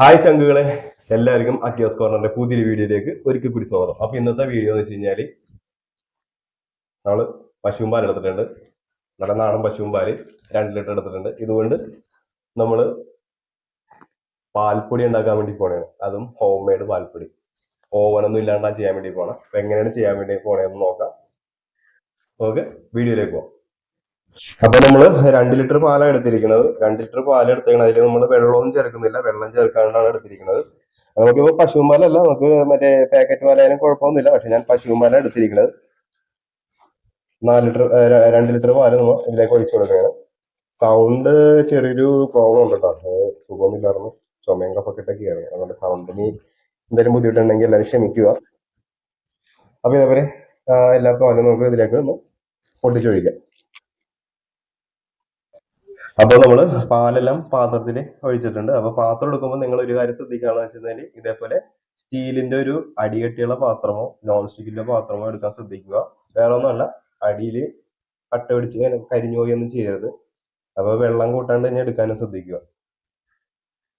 Hi ചങ്കുകളെ. എല്ലാവർക്കും അക്യോസ് കോർണറിന്റെ പുതിയൊരു വീഡിയോയിലേക്ക് ഒരിക്കൽ കൂടി സ്വാഗതം. അപ്പൊ ഇന്നത്തെ വീഡിയോ എന്ന് വെച്ച് കഴിഞ്ഞാൽ നമ്മൾ പശുവും പാൽ എടുത്തിട്ടുണ്ട്. നല്ല നാടൻ പശുവും പാൽ രണ്ട് ലിറ്റർ എടുത്തിട്ടുണ്ട്. ഇതുകൊണ്ട് നമ്മൾ പാൽപ്പൊടി ഉണ്ടാക്കാൻ വേണ്ടി പോണേ അതും ഹോം മെയ്ഡ് പാൽപ്പൊടി ഓവനൊന്നും ഇല്ലാണ്ടാ ചെയ്യാൻ വേണ്ടി പോണം. അപ്പൊ എങ്ങനെയാണ് ചെയ്യാൻ വേണ്ടി പോണേന്ന് നോക്കാം. ഓക്കെ വീഡിയോയിലേക്ക് പോവാം. അപ്പൊ നമ്മൾ രണ്ട് ലിറ്റർ പാലാണ് എടുത്തിരിക്കുന്നത്. രണ്ട് ലിറ്റർ പാൽ എടുത്തിരിക്കുന്നത് അതിൽ നമ്മൾ വെള്ളമൊന്നും ചേർക്കുന്നില്ല. വെള്ളം ചേർക്കാണ്ടാണ് എടുത്തിരിക്കുന്നത്. നമുക്ക് ഇപ്പൊ പശു പാലല്ല. നമുക്ക് മറ്റേ പാക്കറ്റ് പാലായാലും കുഴപ്പമൊന്നുമില്ല. പക്ഷെ ഞാൻ പശു പാലാണ് എടുത്തിരിക്കുന്നത്. നാല് ലിറ്റർ രണ്ട് ലിറ്റർ പാൽ നമ്മൾ ഇതിലേക്ക് ഒഴിച്ചു കൊടുക്കുകയാണ്. സൗണ്ട് ചെറിയൊരു പ്രോബ്ലം ഉണ്ട് കേട്ടോ. സുഖമൊന്നുമില്ലായിരുന്നു ചുമയും കഫക്കെട്ടൊക്കെയാണ് അതുകൊണ്ട് സൗണ്ടിന് എന്തെങ്കിലും ബുദ്ധിമുട്ടുണ്ടെങ്കിൽ എല്ലാവരും ക്ഷമിക്കുക. അപ്പൊ ഇതേപോലെ എല്ലാ പാലും നമുക്ക് ഇതിലേക്ക് ഒന്ന് പൊട്ടിച്ചൊഴിക്കാം. അപ്പൊ നമ്മൾ പാലെല്ലാം പാത്രത്തിൽ ഒഴിച്ചിട്ടുണ്ട്. അപ്പൊ പാത്രം എടുക്കുമ്പോൾ നിങ്ങൾ ഒരു കാര്യം ശ്രദ്ധിക്കുകയാണെന്ന് വെച്ചാൽ ഇതേപോലെ സ്റ്റീലിന്റെ ഒരു അടികട്ടിയുള്ള പാത്രമോ നോൺ സ്റ്റിക്കിന്റെ പാത്രമോ എടുക്കാൻ ശ്രദ്ധിക്കുക. വേറെ ഒന്നുമല്ല അടിയിൽ കട്ട പിടിച്ച് കരിഞ്ഞു പോയൊന്നും ചെയ്യരുത്. അപ്പൊ വെള്ളം കൂട്ടാണ്ട് തന്നെ എടുക്കാനും ശ്രദ്ധിക്കുക.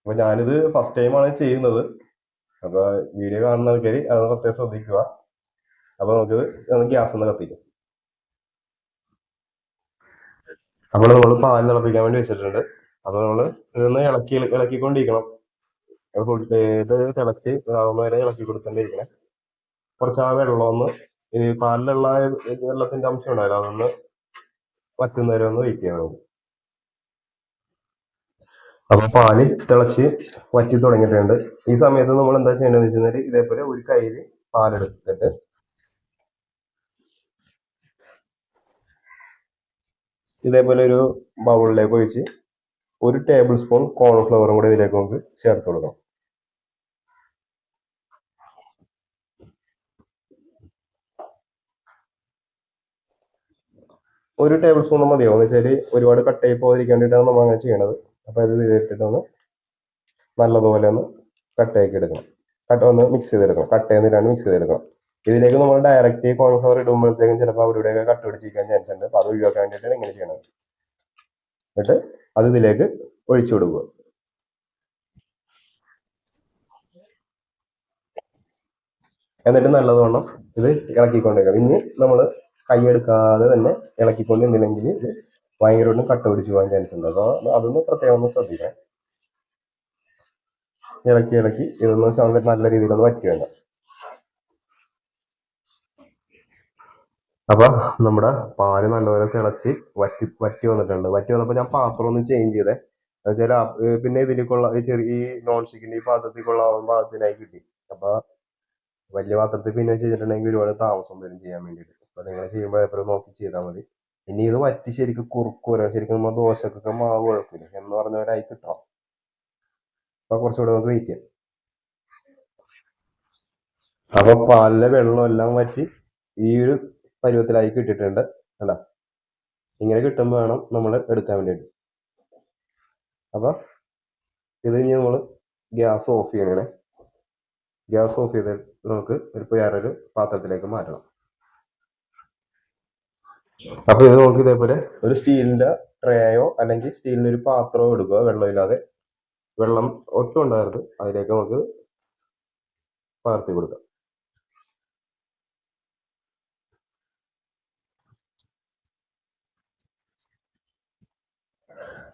അപ്പൊ ഞാനിത് ഫസ്റ്റ് ടൈമാണ് ചെയ്യുന്നത്. അപ്പൊ വീഡിയോ കാണുന്ന ആൾക്കാർ അത് പ്രത്യേകം ശ്രദ്ധിക്കുക. അപ്പൊ നമുക്ക് ഗ്യാസ് ഒന്ന് കത്തിക്കാം. അപ്പോൾ നമ്മൾ പാൽ തിളപ്പിക്കാൻ വേണ്ടി വെച്ചിട്ടുണ്ട്. അപ്പൊ നമ്മൾ ഇതൊന്ന് ഇളക്കി ഇളക്കിക്കൊണ്ടിരിക്കണം. ഇത് തിളച്ച് ആവുന്ന വരെ ഇളക്കി കൊടുത്തോണ്ടിരിക്കണേ കുറച്ച് ആ വെള്ളം ഒന്ന് ഈ പാലിലുള്ള വെള്ളത്തിന്റെ അംശം ഉണ്ടാവില്ല അതൊന്ന് വറ്റുന്നവരെ ഒന്ന് വെയിറ്റ് ചെയ്യണം അപ്പൊ പാൽ തിളച്ച് വറ്റി തുടങ്ങിയിട്ടുണ്ട്. ഈ സമയത്ത് നമ്മൾ എന്താ ചെയ്യേണ്ടതെന്ന് വെച്ച് കഴിഞ്ഞാൽ ഇതേപോലെ ഒരു കയ്യിൽ പാലെടുത്തിട്ട് ഇതേപോലെ ഒരു ബൗളിലേക്ക് ഒഴിച്ച് ഒരു ടേബിൾ സ്പൂൺ കോൺഫ്ലവറും കൂടി ഇതിലേക്ക് നമുക്ക് ചേർത്ത് കൊടുക്കണം ഒരു ടേബിൾ സ്പൂൺ മതിയാവും. എന്ന് വെച്ചാൽ ഒരുപാട് കട്ടയായി പോകാതിരിക്കാൻ വേണ്ടിയിട്ടാണ് നമ്മൾ അങ്ങനെ ചെയ്യണത്. അപ്പോൾ ഇത് ഇതിട്ടിട്ടൊന്ന് നല്ലതുപോലെ ഒന്ന് കട്ടയാക്കി എടുക്കണം. കട്ട ഒന്ന് മിക്സ് ചെയ്തെടുക്കണം. കട്ടയെന്നിട്ടാണ് മിക്സ് ചെയ്തെടുക്കണം. ഇതിലേക്ക് നമ്മൾ ഡയറക്റ്റ് കോൺഫ്ലവർ ഇടുമ്പോഴത്തേക്കും ചിലപ്പോൾ അവിടെ ഇവിടെയൊക്കെ കട്ട് പിടിച്ചിരിക്കാൻ ചാൻസ് ഉണ്ട്. അപ്പോൾ അത് ഒഴിവാക്കാൻ വേണ്ടിയിട്ടാണ് ഇങ്ങനെ ചെയ്യണത്. എന്നിട്ട് അത് ഇതിലേക്ക് ഒഴിച്ചു കൊടുക്കുക. എന്നിട്ട് നല്ലതോണം ഇത് ഇളക്കിക്കൊണ്ടിരിക്കണം ഇനി നമ്മൾ കൈയെടുക്കാതെ തന്നെ ഇളക്കിക്കൊണ്ട് ഇളക്കിക്കൊണ്ടിരുന്നില്ലെങ്കിൽ ഇത് ഭയങ്കരമായിട്ടും കട്ട പിടിച്ച് പോകാൻ ചാൻസ് ഉണ്ട്. അപ്പോൾ അതൊന്ന് പ്രത്യേകം ഒന്ന് ശ്രദ്ധിക്കണം. ഇളക്കി ഇളക്കി ഇതൊന്ന് നല്ല രീതിയിലൊന്ന് പറ്റി വേണ്ട അപ്പൊ നമ്മുടെ പാൽ നല്ലപോലെ തിളച്ച് വറ്റി വറ്റി വന്നിട്ടുണ്ട്. വറ്റി വന്നപ്പോൾ ഞാൻ പാത്രം ഒന്ന് ചേഞ്ച് ചെയ്തേ. എന്നുവെച്ചാൽ പിന്നെ ഇതിലേക്കുള്ള ഈ ചെറിയ ഈ നോൺ സ്റ്റിക്കിന്റെ ഈ പാത്രത്തിൽ കൊള്ളാവുന്ന പാകത്തിനായി കിട്ടി. അപ്പൊ വലിയ പാത്രത്തിൽ പിന്നെ ചെയ്തിട്ടുണ്ടെങ്കിൽ ഒരുപാട് താമസം വരും ചെയ്യാൻ വേണ്ടിട്ട് അപ്പൊ നിങ്ങൾ ചെയ്യുമ്പോൾ എപ്പോഴും നോക്കി ചെയ്താൽ മതി. ഇനി ഇത് വറ്റി ശരിക്കും കുറുക്കൂര ശരിക്കും നമ്മൾ ദോശക്കൊക്കെ മാവ് കുഴക്കില്ല എന്ന് പറഞ്ഞവരായി കിട്ടാം. അപ്പൊ കുറച്ചുകൂടെ നമുക്ക് വെയിറ്റ് ചെയ്യാം. അപ്പൊ പാലിലെ വെള്ളം എല്ലാം വറ്റി ഈ ഒരു പരുവത്തിലായി കിട്ടിയിട്ടുണ്ട് കണ്ടോ? ഇങ്ങനെ കിട്ടുമ്പോൾ വേണം നമ്മൾ എടുക്കാൻ വേണ്ടിയിട്ട്. അപ്പോൾ ഇത് ഇനി നമ്മൾ ഗ്യാസ് ഓഫ് ചെയ്യണേ ഗ്യാസ് ഓഫ് ചെയ്ത് നമുക്ക് ഒരു വേറൊരു പാത്രത്തിലേക്ക് മാറ്റണം. അപ്പൊ ഇത് നമുക്ക് ഇതേപോലെ ഒരു സ്റ്റീലിന്റെ ട്രേയോ അല്ലെങ്കിൽ സ്റ്റീലിന്റെ ഒരു പാത്രമോ എടുക്കുക വെള്ളമില്ലാതെ വെള്ളം ഒട്ടും ഉണ്ടായിരുന്നു അതിലേക്ക് നമുക്ക് പകർത്തി കൊടുക്കാം.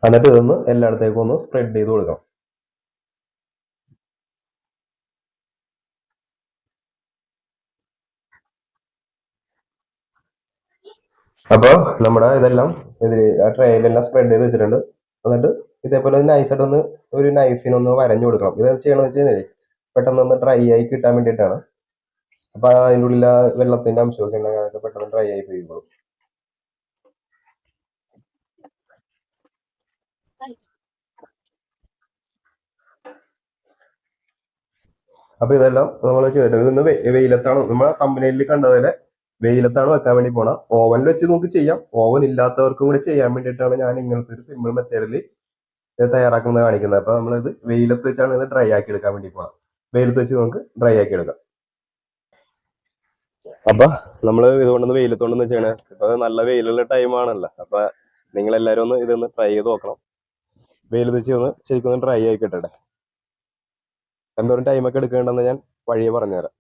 എന്നിട്ട് ഇതൊന്ന് എല്ലായിടത്തേക്കും ഒന്ന് സ്പ്രെഡ് ചെയ്ത് കൊടുക്കണം. അപ്പൊ നമ്മുടെ ഇതെല്ലാം ഇതിൽ ആ ട്രേയിലെല്ലാം സ്പ്രെഡ് ചെയ്ത് വെച്ചിട്ടുണ്ട്. എന്നിട്ട് ഇതേപോലെ നൈസായിട്ട് ഒന്ന് ഒരു നൈഫിനൊന്ന് വരഞ്ഞു കൊടുക്കണം. ഇത് ചെയ്യണമെന്ന് വെച്ച് കഴിഞ്ഞാൽ പെട്ടെന്ന് ഒന്ന് ഡ്രൈ ആയി കിട്ടാൻ വേണ്ടിയിട്ടാണ്. അപ്പൊ അതിന്റെ ഉള്ളിൽ വെള്ളത്തിന്റെ അംശമൊക്കെ ഉണ്ടെങ്കിൽ അതൊക്കെ പെട്ടെന്ന് ഡ്രൈ ആയി പോയിക്കോളും. അപ്പൊ ഇതെല്ലാം നമ്മൾ ചെയ്തിട്ട് ഇതൊന്ന് വെയിലത്താണ്. നമ്മൾ കമ്പനിയിൽ കണ്ടതുപോലെ വെയിലത്താണ് വെക്കാൻ വേണ്ടി പോണം. ഓവനിൽ വെച്ച് നമുക്ക് ചെയ്യാം. ഓവൻ ഇല്ലാത്തവർക്കും കൂടി ചെയ്യാൻ വേണ്ടിയിട്ടാണ് ഞാൻ ഇങ്ങനത്തെ ഒരു സിമ്പിൾ മെത്തേഡിൽ തയ്യാറാക്കുന്നത് കാണിക്കുന്നത്. അപ്പൊ ഇത് വെയിലത്ത് വെച്ചാണ് ഇത് ഡ്രൈ ആക്കി എടുക്കാൻ വേണ്ടി പോണം. വെയിലത്ത് വെച്ച് നമുക്ക് ഡ്രൈ ആക്കി എടുക്കാം. അപ്പൊ നമ്മൾ ഇതുകൊണ്ടൊന്ന് വെയിലത്തോണ്ടെന്ന് ചെയ്യണേ. ഇപ്പൊ നല്ല വെയിലുള്ള ടൈം ആണല്ലോ. അപ്പൊ നിങ്ങൾ എല്ലാവരും ഒന്ന് ഇതൊന്ന് ട്രൈ ചെയ്ത് നോക്കണം. വെയിലത്ത് വെച്ച് ഒന്ന് ശരിക്കും ഡ്രൈ ആയി കിട്ടട്ടെ എന്തോരം ടൈമൊക്കെ എടുക്കേണ്ടെന്ന് ഞാൻ വഴിയെ പറഞ്ഞുതരാം.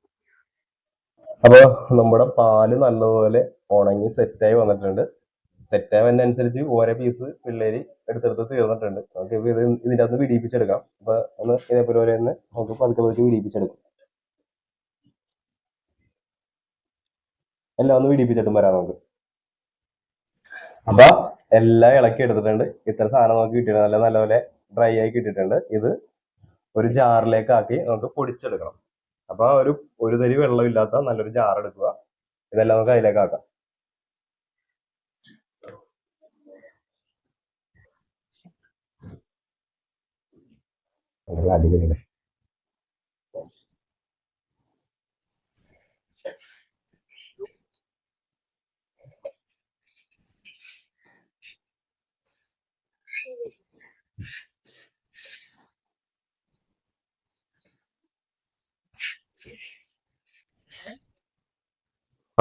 അപ്പൊ നമ്മുടെ പാൽ നല്ലതുപോലെ ഉണങ്ങി സെറ്റായി വന്നിട്ടുണ്ട്. സെറ്റായി വരുന്നതനുസരിച്ച് ഓരോ പീസ് പിള്ളേര് എടുത്തെടുത്ത് തീർന്നിട്ടുണ്ട്. നമുക്ക് ഇത് ഇതിന്റെ അകത്ത് വിടിയിപ്പിച്ചെടുക്കാം അപ്പൊ ഒന്ന് ഇതേപോലെ പോലെ തന്നെ നമുക്ക് പതുക്കെ പതുക്കെ വിടിയിപ്പിച്ചെടുക്കാം എല്ലാം ഒന്ന് വിടിയിപ്പിച്ചിട്ടും വരാം നമുക്ക്. അപ്പൊ എല്ലാം ഇളക്കി എടുത്തിട്ടുണ്ട്. ഇത്ര സാധനം നമുക്ക് കിട്ടിയിട്ടുണ്ട്. നല്ല നല്ലപോലെ ഡ്രൈ ആയി കിട്ടിയിട്ടുണ്ട്. ഇത് ഒരു ജാറിലേക്ക് ആക്കി നമുക്ക് പൊടിച്ചെടുക്കണം. അപ്പൊ ഒരു ഒരു തരി വെള്ളമില്ലാത്ത നല്ലൊരു ജാർ എടുക്കുക. ഇതെല്ലാം നമുക്ക് അതിലേക്ക് ആക്കാം അടിപൊളി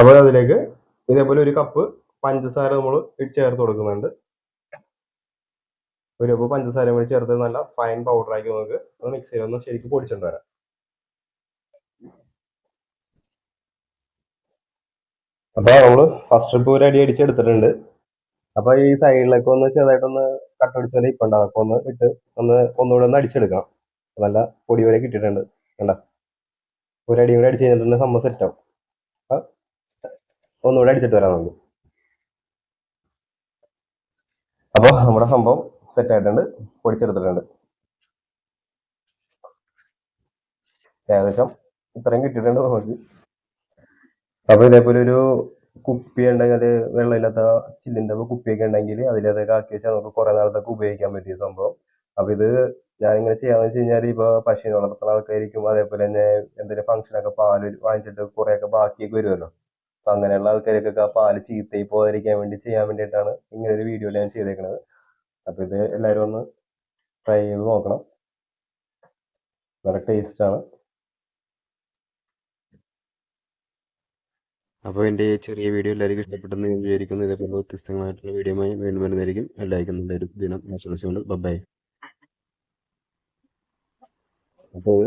അപ്പോൾ അതിലേക്ക് ഇതേപോലെ ഒരു കപ്പ് പഞ്ചസാര നമ്മൾ ചേർത്ത് കൊടുക്കുന്നുണ്ട്. ഒരു കപ്പ് പഞ്ചസാര കൂടി ചേർത്ത് നല്ല ഫൈൻ പൗഡർ ആക്കി നമുക്ക് മിക്സ് മിക്സിയിൽ ഒന്ന് ശരിക്കും പൊടിച്ചിട്ട് വരാം. അപ്പൊ നമ്മൾ ഫസ്റ്റ് ട്രിപ്പ് ഒരു അടി അടിച്ചെടുത്തിട്ടുണ്ട് അപ്പോൾ ഈ സൈഡിലൊക്കെ ഒന്ന് ചെറുതായിട്ടൊന്ന് കട്ടടിച്ച പോലെ ഇപ്പൊ ഉണ്ടാവും അപ്പൊ ഒന്ന് ഇട്ട് ഒന്ന് ഒന്നുകൂടെ ഒന്ന് അടിച്ചെടുക്കണം. നല്ല പൊടി വരെ കിട്ടിയിട്ടുണ്ട്. കണ്ട? ഒരു അടി കൂടെ അടിച്ച് കഴിഞ്ഞിട്ടുണ്ടെങ്കിൽ സംഭവം സെറ്റ് ആവും. അപ്പൊ ഒന്നുകൂടെ അടിച്ചിട്ട് വരാം നമുക്ക് അപ്പൊ നമ്മുടെ സംഭവം സെറ്റ് ആയിട്ടുണ്ട്. പൊടിച്ചെടുത്തിട്ടുണ്ട്. ഏകദേശം ഇത്രയും കിട്ടിയിട്ടുണ്ട് നമുക്ക്. അപ്പൊ ഇതേപോലെ ഒരു കുപ്പി ഉണ്ടെങ്കിൽ അത് വെള്ളമില്ലാത്ത ചില്ലിന്റെ കുപ്പിയൊക്കെ ഉണ്ടെങ്കിൽ അതിലതൊക്കെ ആക്കി വെച്ചാൽ നമുക്ക് കുറെ നാളത്തേക്ക് ഉപയോഗിക്കാൻ പറ്റിയ സംഭവം. അപ്പൊ ഇത് ഞാനിങ്ങനെ ചെയ്യാന്ന് വെച്ച് കഴിഞ്ഞാൽ ഇപ്പൊ പശുവിനെ വളർത്തുന്ന ആൾക്കാർക്കും അതേപോലെ തന്നെ എന്തെങ്കിലും ഫംഗ്ഷനൊക്കെ പാൽ വാങ്ങിച്ചിട്ട് കുറെയൊക്കെ ബാക്കിയൊക്കെ വരുമല്ലോ. അപ്പൊ അങ്ങനെയുള്ള ആൾക്കാർക്കൊക്കെ ആ പാൽ ചീത്തയായി പോകാതിരിക്കാൻ വേണ്ടി ചെയ്യാൻ വേണ്ടിയിട്ടാണ് ഇങ്ങനെ ഒരു വീഡിയോയിൽ ഞാൻ ചെയ്തേക്കുന്നത് അപ്പൊ ഇത് എല്ലാരും ഒന്ന് ട്രൈ ചെയ്ത് നോക്കണം. നല്ല ടേസ്റ്റ് ആണ്. അപ്പോൾ എന്റെ ഈ ചെറിയ വീഡിയോ എല്ലാവർക്കും ഇഷ്ടപ്പെട്ടെന്ന് ഞാൻ വിചാരിക്കുന്നു. ഇതേപോലെ വ്യത്യസ്തങ്ങളായിട്ടുള്ള വീഡിയോ വീണ്ടും വരുന്നതായിരിക്കും. എല്ലാവർക്കും നല്ലൊരു ദിനം ആശംസിച്ചുകൊണ്ട് ബൈ അപ്പോൾ